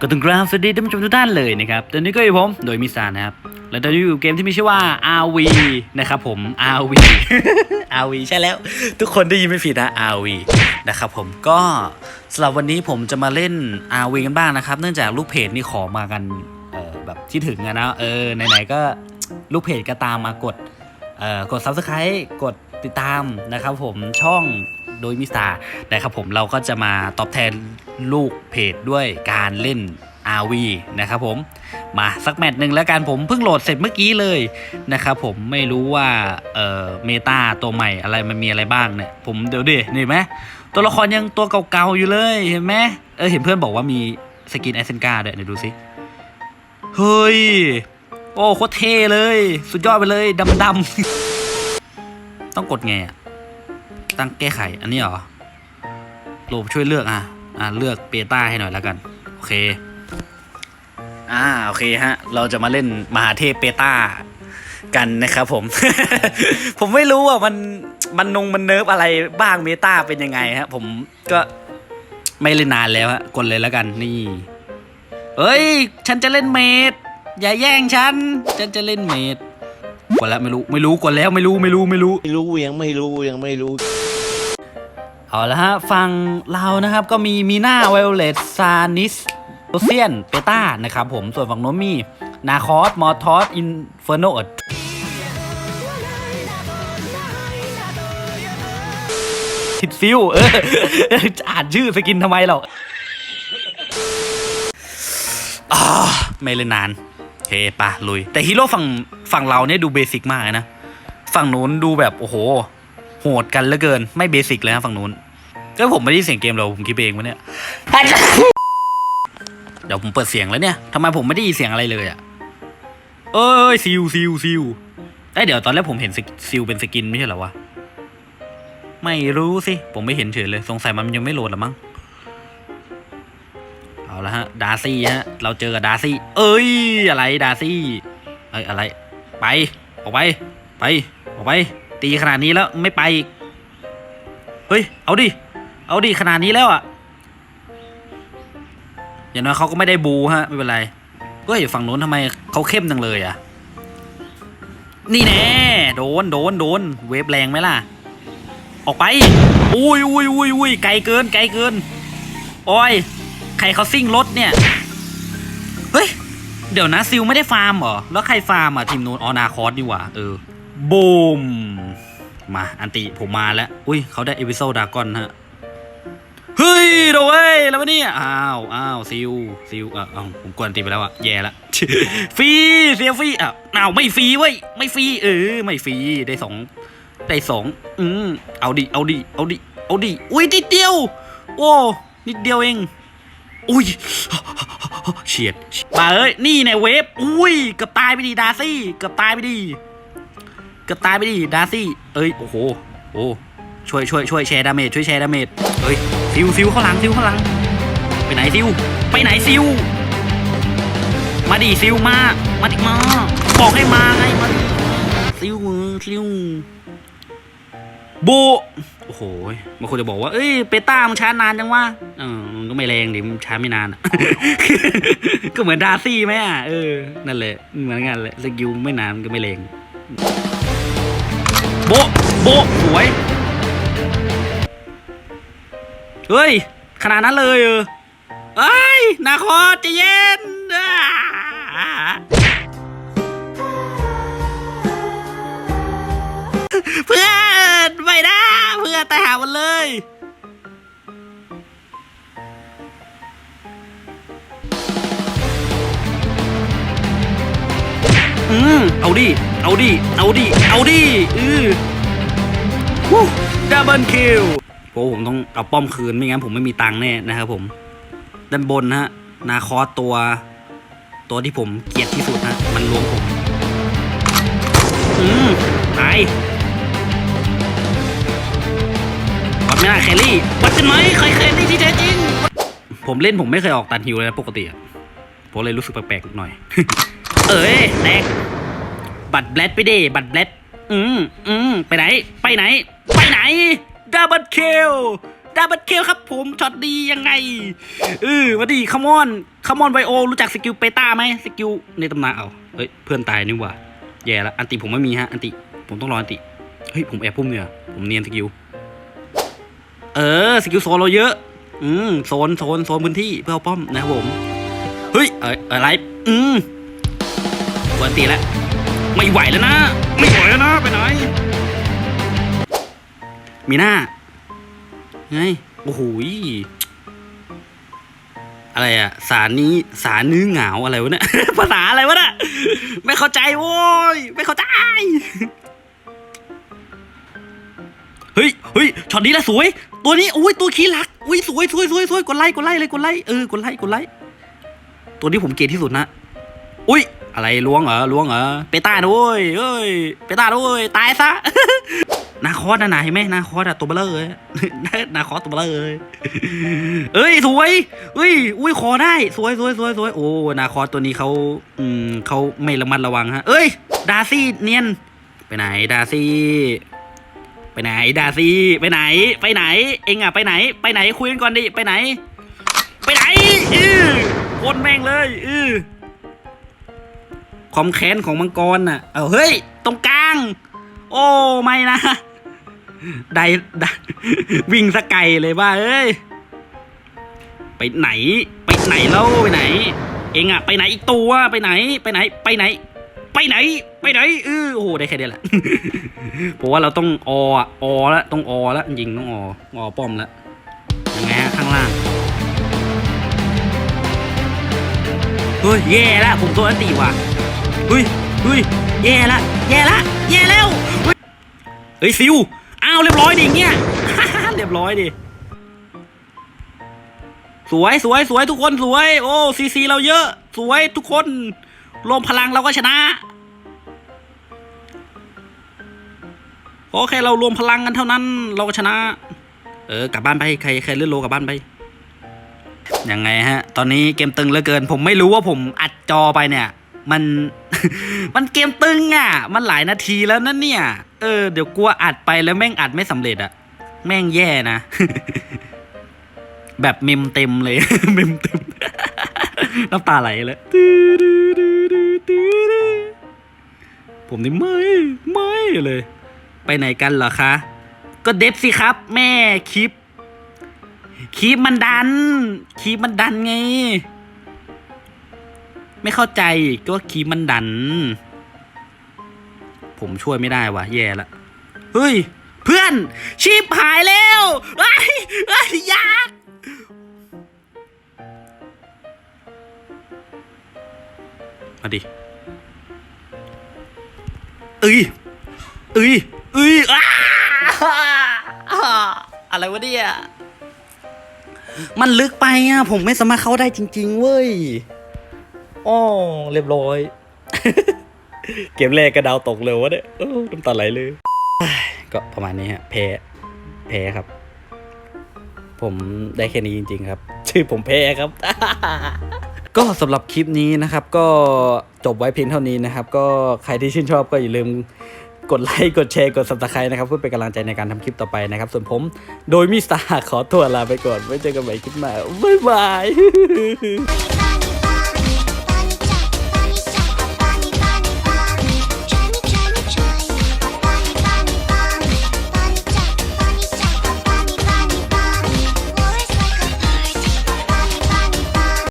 ก็ต้องกราบสวัสดีท่านผู้ชมทุกท่านเลยนะครับตอนนี้ก็อยู่ผมโดยมิสานนะครับและตอนนี้อยู่เกมที่มีชื่อว่า RV นะครับผม RV RV ใช่แล้ว ทุกคนได้ยินไม่ผิดนะ RV นะครับผมก็สำหรับวันนี้ผมจะมาเล่น RV กันบ้างนะครับเนื่องจากลูกเพจนี่ขอมากันเออแบบที่ถึงอะนะเออไหนๆก็ลูกเพจก็ตามมากดเอ่อกด subscribe กดติดตามนะครับผมช่อง โดยมิสตานะครับผมเราก็จะมาตอบแทนลูกเพจด้วยการเล่น RV นะครับผมมาสักแมตช์หนึ่งแล้วกันผมเพิ่งโหลดเสร็จเมื่อกี้เลยนะครับผมไม่รู้ว่าเอ่อเมตาตัวใหม่อะไรมันมีอะไรบ้างเนี่ยผมเดี๋ยวดิเห็นไหมตัวละครยังตัวเก่าๆอยู่เลยเห็นไหมเออเห็นเพื่อนบอกว่ามีสกินไอเซนกาด้วยเดี๋ยวดูสิเฮ้ยโอ้โคตรเท่เลย สุดยอดไปเลยดำดำๆต้องกดไงอะ ตั้งแก้ไขอันนี้เหรอโลบช่วยเลือกอะอะเลือกเบต้าให้หน่อยแล้วกัน โอเค อ่าโอเคฮะ เราจะมาเล่นมหาเทพเบต้ากันนะครับผม ผมไม่รู้ว่ามันมันนงมันเนิร์ฟอะไรบ้างเมตาเป็นยังไงฮะผมก็ไม่เล่นนานแล้วฮะกดเลยแล้วกันนี่เฮ้ย ฉันจะเล่นเมดอย่าแย่งฉัน ฉันจะเล่นเมด กดแล้วไม่รู้ไม่รู้กดแล้วไม่รู้ไม่รู้ไม่รู้ ไม่รู้ยังไม่รู้ยังไม่รู้ เอาละฮะฟังเรานะครับก็มีมีหน้าไวโอเลตซานิสโรเซียนเปต้านะครับผมส่วนฝั่งโน้นมีนาคอสมอร์ทอสอินเฟอร์โนดผิดฟิวเออจะอ่านชื่อสกินทำไมเราอ่าไม่เล่นนาน เคปะลุย แต่ฮีโร่ฝั่งฝั่งเราเนี่ยดูเบสิกมากเลยนะ ฝั่งนู้นดูแบบโอ้โห โหดกันเหลือเกิน ไม่เบสิกเลยนะฝั่งนู้นก็ผมไม่ได้เสียงเกมเราผมคิดเองวะเนี่ย เดี๋ยวผมเปิดเสียงแล้วเนี่ยทำไมผมไม่ได้ยินเสียงอะไรเลยอะ่ะเอ้ยซิวซิวซิวไอเดี๋ยวตอนแรกผมเห็นซิลเป็นสกินไม่ใช่เหรอวะ ไม่รู้สิ ผมไม่เห็นเฉยเลย สงสัยมันยังไม่โหลดหรอมั้ง เอาละฮะ ดาร์ซี่ฮะ เราเจอกับดาร์ซี่ เอ้ย อะไรดาร์ซี่เอ้ยอะไร ไป ออกไป ไป ออกไป ตีขนาดนี้แล้วไม่ไปอีก เฮ้ย เอาดิ เอาดิ ขนาดนี้แล้วอะ อย่างน้อยเขาก็ไม่ได้บูฮะ ไม่เป็นไร เฮ้ย ฝั่งโน้นทำไมเขาเข้มจังเลยอะ นี่แน่ โดน โดน โดน เวฟแรงไหมล่ะ ออกไป อุ้ยอุ้ยอุ้ยอุ้ยไกลเกิน ไกลเกิน โอ้ย ใครเขาซิ่งรถเนี่ย เฮ้ย เดี๋ยวนะซิลไม่ได้ฟาร์มเหรอ แล้วใครฟาร์มอะ ทีมนู้นออนาคอสนี่หว่า เออ บูม มา อันติผมมาแล้ว อุ้ย เขาได้เอวิโซดากอนฮะ เฮ้ยโดเว้ยแล้ววะเนี่ย อ้าวอ้าวซิลซิลอะอ้าผมกวนตีไปแล้วอะ แย่ละ ฟรีเสียฟรีอะอ้าวไม่ฟรีเว้ย ไม่ฟรี เออ ไม่ฟรี ได้สองได้สองอืมเอาดิ เอาดิ เอาดิ เอาดิ อุ้ยนิดเดียว โอ้ นิดเดียวเอง อุ้ยเฉียดมาเอ้ยนี่เนี่ยเวฟอุ้ยเกือบตายไปดีดาซี่เกือบตายไปดีเกือบตายไปดิดาซี่ เอ้ยโอ้โหโอ้ช่วยช่วยช่วยแชร์ดาเมจช่วยแชร์ดาเมจเฮ้ยซิวซิวเข้าหลังซิวเข้าหลัง ไปไหนซิวไปไหนซิวมาดิซิวมามาดิมาบอกให้มาไงมาดิซิวซิวโบโอ้โหบางคนจะบอกว่า เอ้ยเปต้ามันช้านานจังวะเออมันก็ ไม่แรงดิมันช้าไม่นานอะก็เหมือนดาร์ซี่ไหมอะเออ นั่นแหละเหมือนกันแหละสกิลไม่นานมันก็ไม่แรงโบะโบะสวย เฮ้ย ขนาดนั้นเลยเออเอ้ยนาคอใจะเย็นอ่าเพื่อนไม่นะ เพื่อนตายหามันเลย เอาดิ เอาดิ เอาดิ เอาดิ อือวู้ดับเบิลคิวโอ้ผมต้องเอาป้อมคืนไม่งั้นผมไม่มีตังค์แน่นะครับผม ด้านบนนะฮะ นาคอสตัว ตัวที่ผมเกลียดที่สุดนะ มันรวมผม อืมตายวัดไม่ได้แคลรี่วัดกันไหมใครแคลรี่ที่แท้จริง ผมเล่นผมไม่เคยออกตันฮิวเลยนะปกติผมเลยรู้สึกแปลกๆหน่อย เอ้ยแตก บัตรแบลดไปดิบัตรแบลดอืมอืมไปไหน ไปไหน ไปไหนดับเบิลเคลดับเบิลเคลครับผมช็อตดียังไงเออมาดีคัมอนคามอนไบโอรู้จักสกิลเปต้าไหมสกิลในตำนานเอาเฮ้ยเพื่อนตายนี่หว่าแย่ละอันติผมไม่มีฮะอันติผมต้องรออันติเฮ้ยผมแอบพุ่มเนี่ยผมเนียนสกิลเออสกิลโซนเราเยอะ อืมโซนโซนโซนพื้นที่เพื่อเอาป้อมนะครับผมเฮ้ยเอออะไรอืมกวนตีแล้ว ไม่ไหวแล้วนะ ไม่ไหวแล้วนะ ไปไหน มีหน้าไงโอ้โหยอะไรอะสารนี้สารนื้อเหงาอะไรวะเนี่ย ภาษาอะไรวะเนี่ยไม่เข้าใจโว้ยไม่เข้าใจ เฮ้ยเฮ้ยช็อตนี้แหละสวย ตัวนี้อุ้ยตัวขี้รักอุ้ยสวยสวยสวยสวยกดไลค์กดไลค์เลยกดไลค์เออกดไลค์กดไลค์ตัวนี้ผมเกลียดที่สุดนะอุ้ย อะไรล้วงเหรอล้วงเหรอเปต้าด้วยเอ้ยเปต้าด้วยตายซะนาคอสนะนายเห็นไหมนาคอสอะตัวเบลอเลยนาคอสตัวเบลอเลยเอ้ยสวยเอ้ยอุ้ยคอได้ สวยสวยสวยสวยโอ้นาคอสตัวนี้เขาอืมเขาไม่ระมัดระวังฮะ เอ้ย ดาซี่เนียน ไปไหนดาซี่ ไปไหนดาซี่ ไปไหน ไปไหน เองอะไปไหน ไปไหนคุยกันก่อนดิไปไหน ไปไหน อือคนแม่งเลย อือ ความแค้นของมังกรน่ะ เอาเฮ้ย ตรงกลาง โอ้ไม่นะได้ได้วิ่งสไกลเลยบ้าเอ้ย ไปไหน ไปไหนแล้วไปไหน เองอะไปไหนอีกตัวไปไหน ไปไหน ไปไหน ไปไหน ไปไหนเออโอ้โหได้แค่เดียวแหละผมว่าเราต้องออะอแล้วต้องอแล้วจริงต้องออป้อมแล้วยังไงฮะข้างล่างเฮ้ยแย่แล้วผมตัวอันตีว่ะ เฮ้ยเฮ้ยแย่ละแย่ละแย่แล้วเฮ้ยซิวอ้าวเรียบร้อยดิเงี้ยเรียบร้อยดิสวยสวยสวยทุกคนสวย โอ้ซีซีเราเยอะ สวยทุกคนรวมพลังเราก็ชนะโอเคเรารวมพลังกันเท่านั้น เราก็ชนะ เออกลับบ้านไปใครใครเลื่อนโลกลับบ้านไปยังไงฮะ ตอนนี้เกมตึงเหลือเกิน ผมไม่รู้ว่าผมอัดจอไปเนี่ย มัน มันเกมตึงอะ มันหลายนาทีแล้วนั่นเนี่ย เออ เดี๋ยวกลัวอัดไปแล้วแม่งอัดไม่สำเร็จอะแม่งแย่นะ แบบเมมเต็มเลย เมมเต็ม น้ำตาไหลเลยผมนี่ไม่ ไม่เลย ไปไหนกันเหรอคะ ก็เด็ดสิครับ แม่คลิปคลิปมันดันคลิปมันดันไง ไม่เข้าใจก็คลิปมันดัน ผมช่วยไม่ได้วะแย่ละ เฮ้ย เพื่อน ชีพหายแล้วไอ้ยเอ้ยอยามาดิเอ้ยเอ้ยเอ้ยอ้าอะไรวะเนี่ย มันลึกไปอะ ผมไม่สามารถเข้าได้จริง ๆ เว้ย อ้อเรียบร้อย เกมแรกกระดาวตกเลยวะเนี่ยน้ำตาไหลเลย ก็ประมาณนี้ฮะแพ้แพ้ครับ ผมได้แค่นี้จริง ๆ ครับ ชื่อผมแพ้ครับ ก็สำหรับคลิปนี้นะครับ ก็จบไว้เพียงเท่านี้นะครับ ก็ใครที่ชื่นชอบก็อย่าลืมกดไลค์ กดแชร์ กด subscribe นะครับ เพื่อเป็นกำลังใจในการทำคลิปต่อไปนะครับ ส่วนผม โดยมิสตาขอตัวลาไปก่อน ไว้เจอกันใหม่คลิปหน้าบ๊ายบาย